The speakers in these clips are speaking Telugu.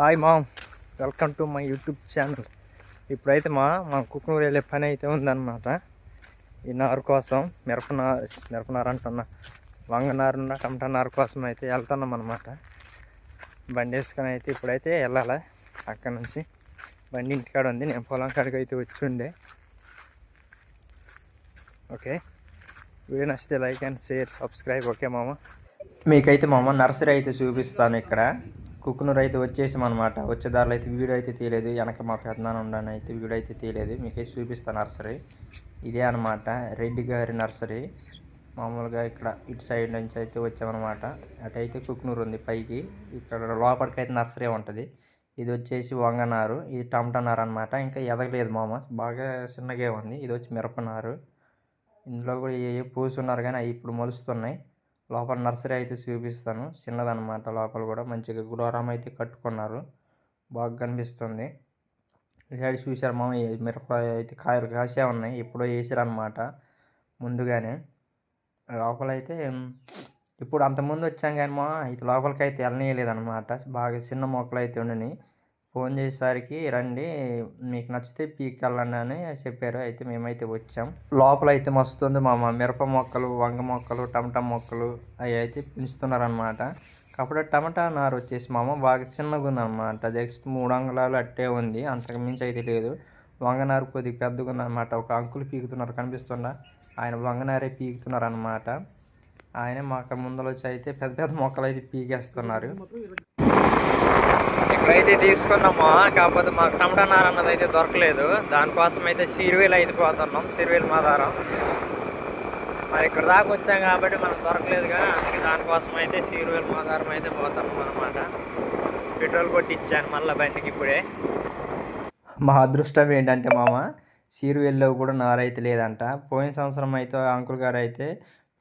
Hi ma'am welcome to my YouTube channel ఇప్పుడైతే మా మా కుక్కనూరు వెళ్ళే పని అయితే ఉందన్నమాట. ఈ నారు కోసం మిరపనారు మిరపనారు అంటున్నా వంగనారు టమటా నారు కోసం అయితే వెళ్తున్నాం అనమాట బండి వేసుకొని అయితే ఇప్పుడైతే వెళ్ళాలి. అక్కడ నుంచి బండి ఇంటికాడ ఉంది. నేను పొలం కాడికి అయితే వచ్చి ఉండే. ఓకే. వీడియో నచ్చితే like and share subscribe. Okay మామ. మీకైతే మామ నర్సరీ అయితే చూపిస్తాను ఇక్కడ. కుక్కునూరు అయితే వచ్చేసాం అనమాట వచ్చేదారిలో అయితే వీడియో అయితే తీయలేదు. వెనక మా పెద్దనాన్న ఉండని అయితే వీడియో అయితే తీయలేదు. మీకే చూపిస్తాను నర్సరీ. ఇదే అనమాట రెడ్డి గారి నర్సరీ. మామూలుగా ఇక్కడ ఇటు సైడ్ నుంచి అయితే వచ్చామన్నమాట. అటైతే కుక్నూరు ఉంది పైకి. ఇక్కడ లోపలికి అయితే నర్సరీ ఉంటుంది. ఇది వచ్చేసి వంగనారు. ఇది టమటనారు అనమాట ఇంకా ఎదగలేదు మామ. బాగా చిన్నగా ఉంది. ఇది వచ్చి మిరపనారు. ఇందులో కూడా ఏ పూసున్నారు కానీ అవి ఇప్పుడు మొలుస్తున్నాయి. లోపల నర్సరీ అయితే చూపిస్తాను. చిన్నదనమాట లోపల కూడా మంచిగా గుడారం అయితే కట్టుకున్నారు. బాగా కనిపిస్తుంది. సైడ్ చూశారు మా మిరపకాయ అయితే కాయలు కాసే ఉన్నాయి. ఎప్పుడో వేసారనమాట ముందుగానే లోపలైతే ఇప్పుడు అంతకుముందు వచ్చాం కానీ మా ఇది లోపలికి అయితే వెళ్ళనీయలేదన్నమాట. బాగా చిన్న మొక్కలు అయితే ఉండని ఫోన్ చేసేసరికి రండి మీకు నచ్చితే పీక్ వెళ్ళండి అని చెప్పారు. అయితే మేమైతే వచ్చాం. లోపల అయితే మస్తుంది మా మిరప మొక్కలు వంగ మొక్కలు టమటా మొక్కలు అవి అయితే పెంచుతున్నారనమాట కాకపోతే టమాటా నారు వచ్చేసి మామ బాగా చిన్నగా ఉందన్నమాట. జస్ట్ మూడు అంగుళాలు అట్టే ఉంది. అంతకు మించి అయితే లేదు. వంగనారు కొద్దిగా పెద్దగా ఉందన్నమాట. ఒక అంకులు పీకుతున్నారు కనిపిస్తుందా? ఆయన వంగనారే పీకుతున్నారు అనమాట ఆయన మాకు ముందర వచ్చి అయితే పెద్ద పెద్ద మొక్కలు అయితే పీకేస్తున్నారు. అయితే తీసుకున్నాము? కాకపోతే మాకు టమాటా నార అన్నది అయితే దొరకలేదు. దానికోసం అయితే సిరివేలు అయితే పోతున్నాం. సిరివేలు మాధారం మరి ఇక్కడ దాకా వచ్చాం కాబట్టి మనం దొరకలేదుగా. అందుకే దానికోసం అయితే సిరివేలు మాధారం అయితే పోతున్నాం అనమాట పెట్రోల్ కొట్టి ఇచ్చాను మళ్ళీ బండికి ఇప్పుడే. మా అదృష్టం ఏంటంటే మామ సీరువెల్లో కూడా నారైతే లేదంట. పోయిన సంవత్సరం అయితే అంకుల్ గారు అయితే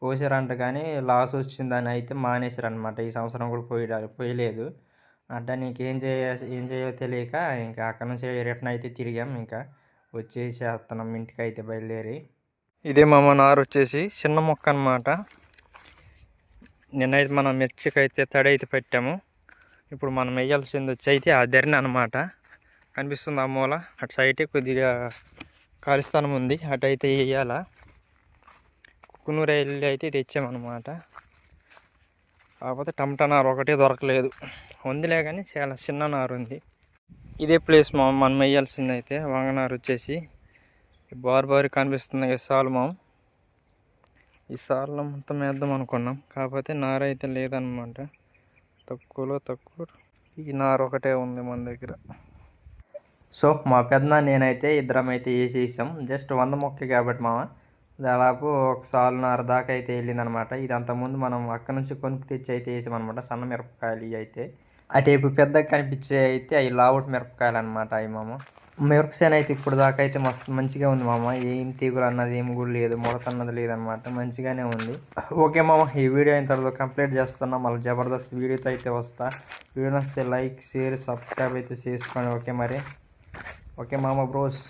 పోసారంట కానీ లాస్ వచ్చిందని అయితే మానేశారనమాట ఈ సంవత్సరం కూడా పోయి పోయలేదు. అంటే నీకేం చేయ ఏం చేయో తెలియక ఇంకా అక్కడ నుంచి రిటర్న్ అయితే తిరిగాం. ఇంకా వచ్చేసేస్తున్నాం ఇంటికి అయితే బయలుదేరి. ఇదే మామ నారు వచ్చేసి చిన్న మొక్క అనమాట నిన్నైతే మనం మిర్చికి అయితే తడి అయితే పెట్టాము. ఇప్పుడు మనం వేయాల్సింది వచ్చి అయితే ఆ ధరని అనమాట కనిపిస్తుంది ఆ మూల. అటు సైడ్ కొద్దిగా ఖాళీ స్థలం ఉంది. అటు అయితే వేయాల. కుక్కునూరు వెళ్ళి అయితే తెచ్చామన్నమాట. కాకపోతే టమటా నారు ఒకటే దొరకలేదు. ఉందిలే కానీ చాలా చిన్న నారు ఉంది. ఇదే ప్లేస్ మా మనం వేయాల్సింది అయితే వంగనారు వచ్చేసి. బారు బారు కనిపిస్తుంది కదా సాలు మా ఈ సాల్లో మొత్తం వేద్దాం అనుకున్నాం. కాకపోతే నారు అయితే లేదనమాట తక్కువలో తక్కువ. ఈ నారు ఒకటే ఉంది మన దగ్గర. సో మా పెద్ద నేనైతే ఇద్దరం అయితే వేసేసాం. జస్ట్ వంద మొక్క కాబట్టి మామ. దాదాపు ఒక సాలున్నర దాకా అయితే వెళ్ళిందనమాట ఇది అంతకుముందు మనం అక్కడ నుంచి కొనుక్కు తెచ్చి అయితే వేసామన్నమాట. సన్న మిరపకాయలు అయితే. అటేపు పెద్దగా కనిపించే అయితే అవి లావుట్ మిరపకాయలు అనమాట అవి మామ. మిరపసేన అయితే ఇప్పుడు దాకా అయితే మస్తు మంచిగా ఉంది మామ. ఏం తీగులు అన్నది ఏం కూడా లేదు ముడత అన్నది లేదనమాట మంచిగానే ఉంది. ఓకే మామ ఈ వీడియో అయిన తర్వాత కంప్లీట్ చేస్తున్నా. మళ్ళీ జబర్దస్త్ వీడియోతో అయితే వస్తా. వీడియో వస్తే లైక్ షేర్ సబ్స్క్రైబ్ అయితే చేసుకోండి. ఓకే మరి? ఓకే మామ బ్రోస్.